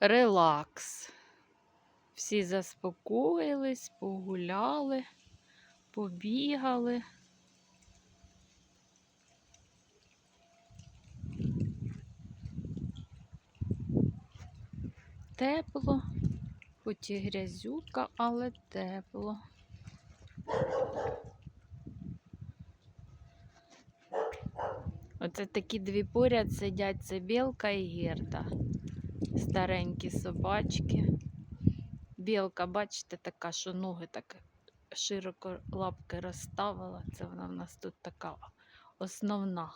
релакс. Всі заспокоїлись, погуляли, побігали. Тепло, хоч і грязюка, але тепло. Оце такі дві поряд сидять, це білка і герда. Старенькі собачки. Білка, бачите, така, що ноги так широко лапки розставила. Це вона в нас тут така основна,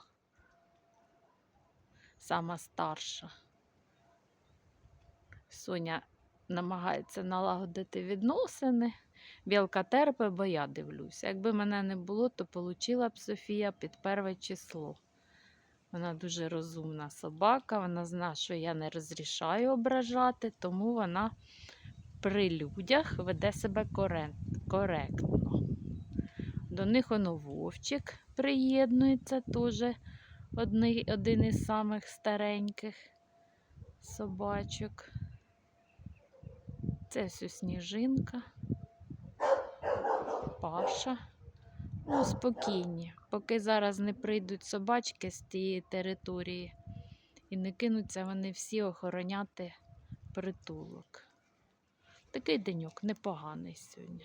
сама старша. Соня намагається налагодити відносини. Білка терпе, бо я дивлюся. Якби мене не було, то получила б Софія під перше число. Вона дуже розумна собака, вона знає, що я не розрішаю ображати, тому вона при людях веде себе коректно. До них воно вовчик приєднується, теж один із самих стареньких собачок. Це все сніжинка, Паша. Ну, спокійні, поки зараз не прийдуть собачки з тієї території і не кинуться вони всі охороняти притулок. Такий деньок непоганий сьогодні.